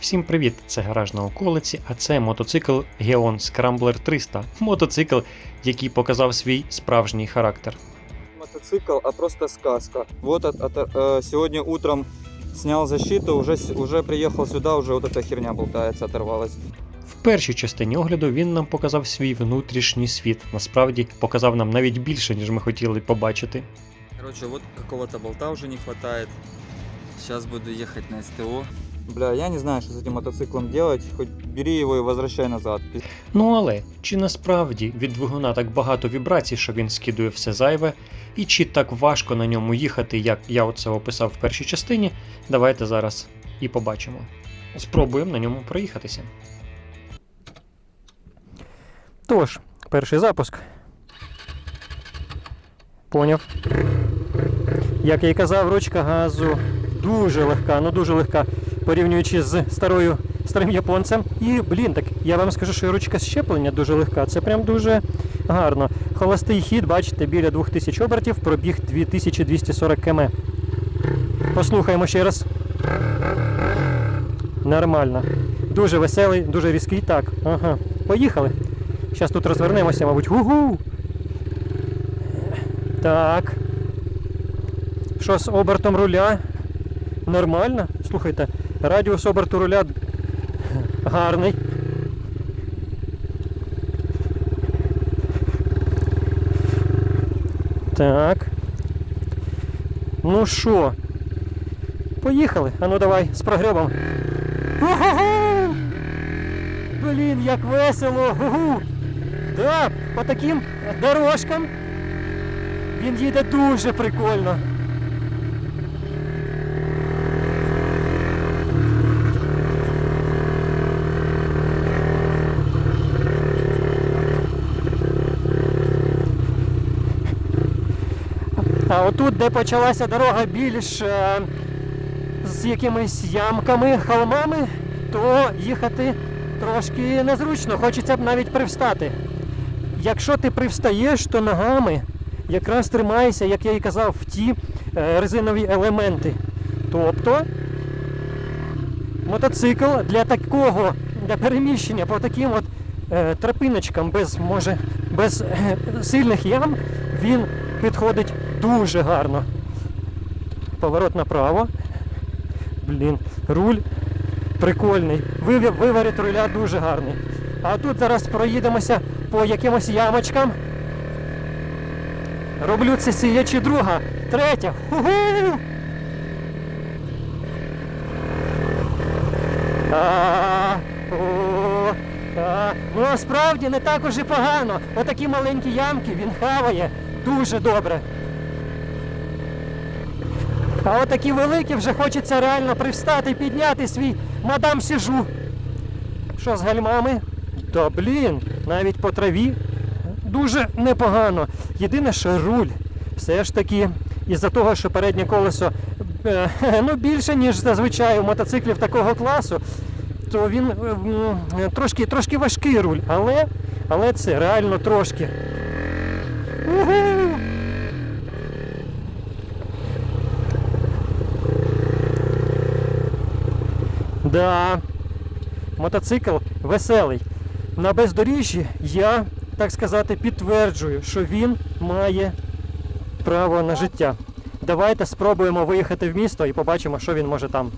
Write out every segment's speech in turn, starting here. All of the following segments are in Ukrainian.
Всім привіт! Це гараж на околиці, а це мотоцикл Geon Scrambler 300. Мотоцикл, який показав свій справжній характер. мотоцикл, а просто сказка. Вот от, от, э, сегодня утром снял защиту, уже, с- уже приехал сюда, уже вот эта херня болтается, оторвалась. В першій частині огляду він нам показав свій внутрішній світ. Насправді показав нам навіть більше, ніж ми хотіли побачити. Короче, вот какого-то болта уже не хватает. Сейчас буду ехать на СТО. Бля, я не знаю, что с этим мотоциклом делать, хоть бери его и возвращай назад. Ну але чи насправді від двигуна так багато вібрацій, що він скидує все зайве, і чи так важко на ньому їхати, як я оце описав в першій частині, давайте зараз і побачимо. Спробуємо на ньому проїхатися. Тож, перший запуск. Поняв. Як я і казав, ручка газу дуже легка, ну дуже легка, порівнюючи з старою старим японцем. І, блін, так я вам скажу, що ручка щеплення дуже легка. Це прям дуже гарно. Холостий хід, бачите, біля 2000 обертів, пробіг 2240 км. Послухаємо ще раз. Нормально. Дуже веселий, дуже різкий. Так, ага. Поїхали. Зараз тут розвернемося, мабуть. Гу-гу! Так. Що з обертом руля? Нормально. Слухайте, радіус оберту руля гарний. Так. Ну що? Поїхали. А ну давай з прогребом. Блін, як весело! Гу-гу! Так, по таким дорожкам він їде дуже прикольно. А отут, де почалася дорога більш е, з якимись ямками, холмами, то їхати трошки незручно, хочеться б навіть привстати. Якщо ти привстаєш, то ногами якраз тримайся, як я і казав, в ті е, резинові елементи. Тобто мотоцикл для такого для переміщення по таким от е, тропиночкам без, може, без сильних ям, він підходить дуже гарно. Поворот направо. Блін, руль прикольний. Виворіт руля дуже гарний. А тут зараз проїдемося по якимось ямочкам. Роблю це сіячі друга, третя. Ху-ху! Ну насправді не так уже погано. Отакі маленькі ямки він хаває дуже добре. А отакі великі вже хочеться реально привстати підняти свій мадам сіжу. Що з гальмами? Та блін, навіть по траві дуже непогано. Єдине, що руль все ж таки із-за того, що переднє колесо е, ну, більше, ніж зазвичай у мотоциклів такого класу, то він трошки, трошки важкий руль, але, але це реально трошки. Да, мотоцикл веселий. На бездоріжжі я, так сказати, підтверджую, що він має право на життя. Давайте спробуємо виїхати в місто і побачимо, що він може там.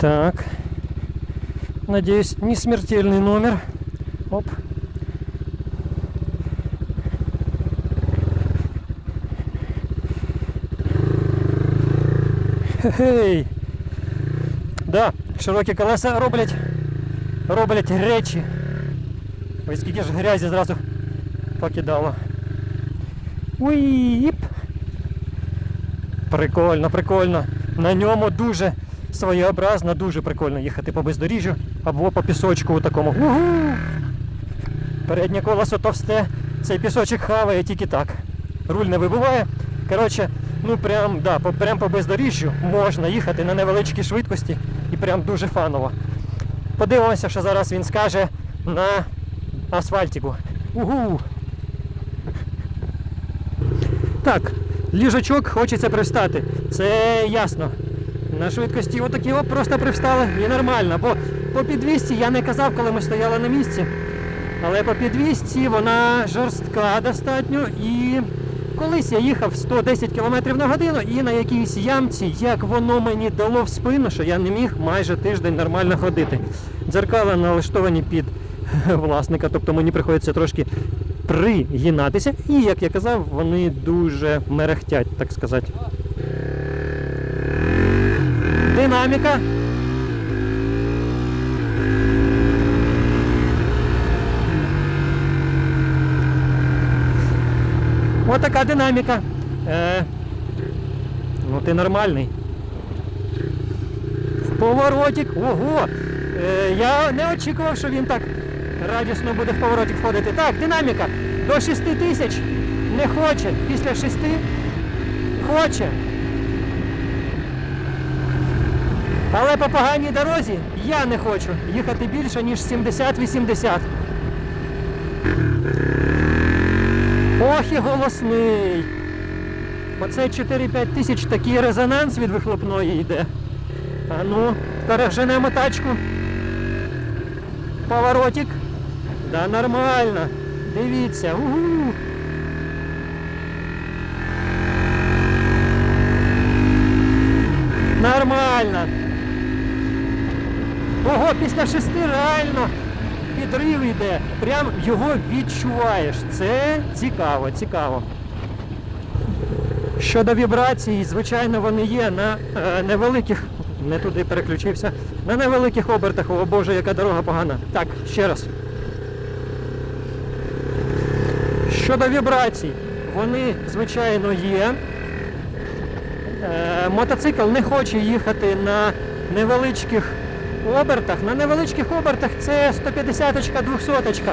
Так. Надеюсь, не смертельный номер. Оп. Хе-хей. Да, широкі колеса роблять, роблять речі. Ой, скільки ж грязі зразу покидало. Уїп. Прикольно, прикольно. На ньому дуже своєобразно, дуже прикольно їхати по бездоріжжю або по пісочку у такому. Угу! Переднє колесо товсте, цей пісочок хаває тільки так. Руль не вибиває. Коротше, ну прям, да, по, прям по бездоріжжю можна їхати на невеличкій швидкості і прям дуже фаново. Подивимося, що зараз він скаже на асфальтику. Угу! Так, ліжачок хочеться привстати. Це ясно. на швидкості отакі от просто привстали і нормально. Бо по підвісці я не казав, коли ми стояли на місці. Але по підвісці вона жорстка достатньо і колись я їхав 110 км на годину і на якійсь ямці, як воно мені дало в спину, що я не міг майже тиждень нормально ходити. Дзеркала налаштовані під власника, тобто мені приходиться трошки пригинатися. І, як я казав, вони дуже мерехтять, так сказати. Динаміка. Ось така динаміка. Е, ну ти нормальний. В поворотик. Ого! Е, я не очікував, що він так радісно буде в поворотик входити. Так, динаміка. До 6 тисяч не хоче. Після 6 хоче. Але по поганій дорозі я не хочу їхати більше, ніж 70-80. Ох і голосний. Оце 4-5 тисяч такий резонанс від вихлопної йде. А ну, переженемо тачку. Поворотик. Да, нормально. Дивіться. Угу. Нормально. Ого, після шести реально підрив йде. Прям його відчуваєш. Це цікаво, цікаво. Щодо вібрацій, звичайно, вони є на е, невеликих. Не туди переключився. На невеликих обертах. О Боже, яка дорога погана. Так, ще раз. Щодо вібрацій, вони, звичайно, є. Е, мотоцикл не хоче їхати на невеличких обертах. На невеличких обертах це 150, -очка, 200. -очка.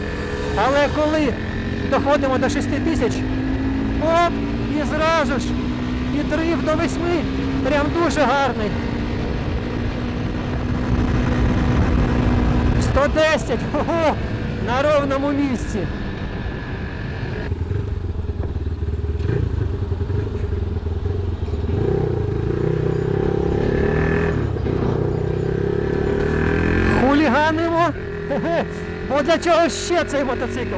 Але коли доходимо до 6 тисяч, оп, і зразу ж підрив до 8. Прям дуже гарний. 110! Ого! На ровному місці. Бо для чого ще цей мотоцикл?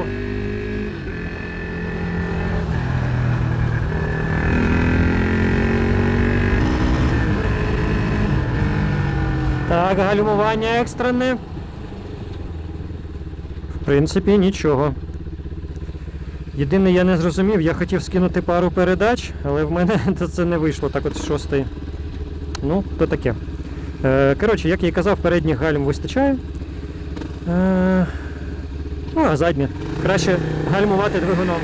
Так, гальмування екстрене. В принципі, нічого. Єдине, я не зрозумів, я хотів скинути пару передач, але в мене це не вийшло так от з шостої. Ну, то таке. Е, коротше, як я і казав, передніх гальм вистачає. Е, ну, а задні. Краще гальмувати двигуном.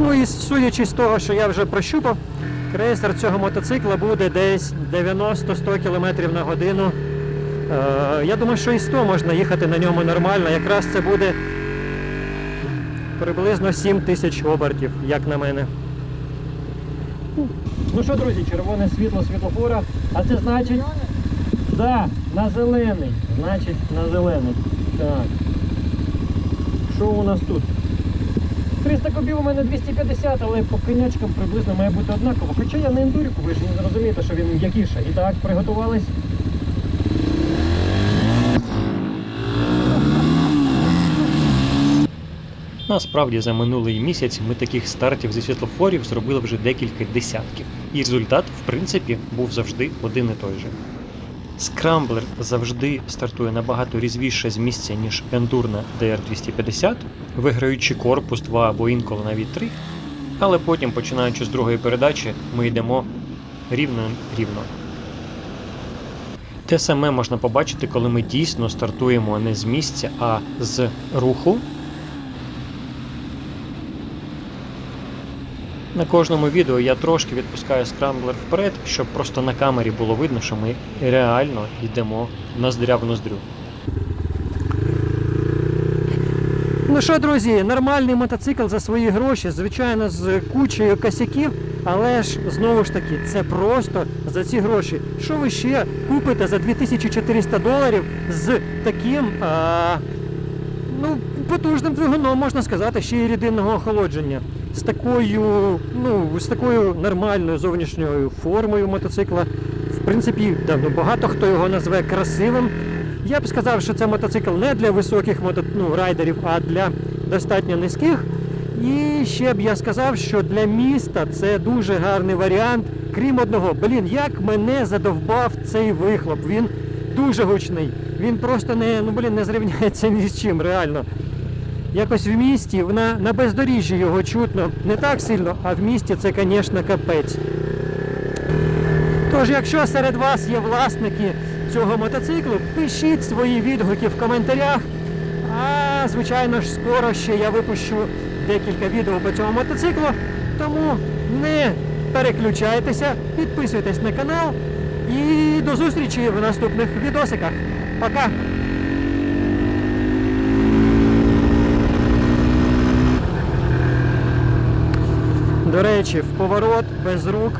Ну і судячи з того, що я вже прощупав, крейсер цього мотоцикла буде десь 90-100 км на годину. Е, я думаю, що і 100 можна їхати на ньому нормально. Якраз це буде приблизно 7 тисяч обертів, як на мене. Ну що, друзі, червоне світло світлофора, а це значить. Да, на зелений. Значить, на зелений. Так. Що у нас тут? 300 кубів у мене 250, але по конячкам приблизно має бути однаково. Хоча я на ендуріку, ви ж не зрозумієте, що він м'якіше. І так, приготувались. Насправді за минулий місяць ми таких стартів зі світлофорів зробили вже декілька десятків, і результат, в принципі, був завжди один і той же. Скрамблер завжди стартує набагато різвіше з місця, ніж ендурна DR250, виграючи корпус 2 або інколи навіть 3, але потім, починаючи з другої передачі, ми йдемо рівно-рівно. Те саме можна побачити, коли ми дійсно стартуємо не з місця, а з руху. На кожному відео я трошки відпускаю скрамблер вперед, щоб просто на камері було видно, що ми реально йдемо ноздря в ноздрю. Ну що, друзі, нормальний мотоцикл за свої гроші, звичайно, з кучею косяків, але ж знову ж таки, це просто за ці гроші. Що ви ще купите за 2400 доларів з таким а, ну, потужним двигуном, можна сказати, ще й рідинного охолодження. З такою, ну, з такою нормальною зовнішньою формою мотоцикла. В принципі, да, ну, багато хто його назве красивим. Я б сказав, що це мотоцикл не для високих мото... ну, райдерів, а для достатньо низьких. І ще б я сказав, що для міста це дуже гарний варіант. Крім одного, блін, як мене задовбав цей вихлоп. Він дуже гучний. Він просто не, ну, блін, не зрівняється ні з чим, реально. Якось в місті, на, на бездоріжжі його чутно не так сильно, а в місті це, звісно, капець. Тож, якщо серед вас є власники цього мотоциклу, пишіть свої відгуки в коментарях. А звичайно ж, скоро ще я випущу декілька відео по цьому мотоциклу. Тому не переключайтеся, підписуйтесь на канал і до зустрічі в наступних відосиках. Пока! До речі, в поворот без рук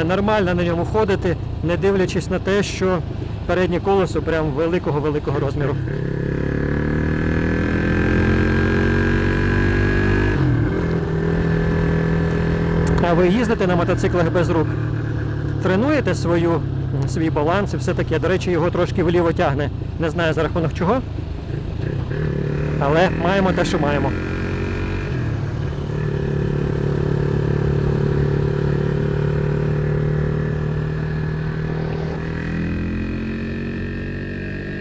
е, нормально на ньому ходити, не дивлячись на те, що переднє колесо прям великого-великого розміру. А ви їздите на мотоциклах без рук? Тренуєте свою, свій баланс і все таке. До речі, його трошки вліво тягне. Не знаю за рахунок чого. Але маємо те, що маємо.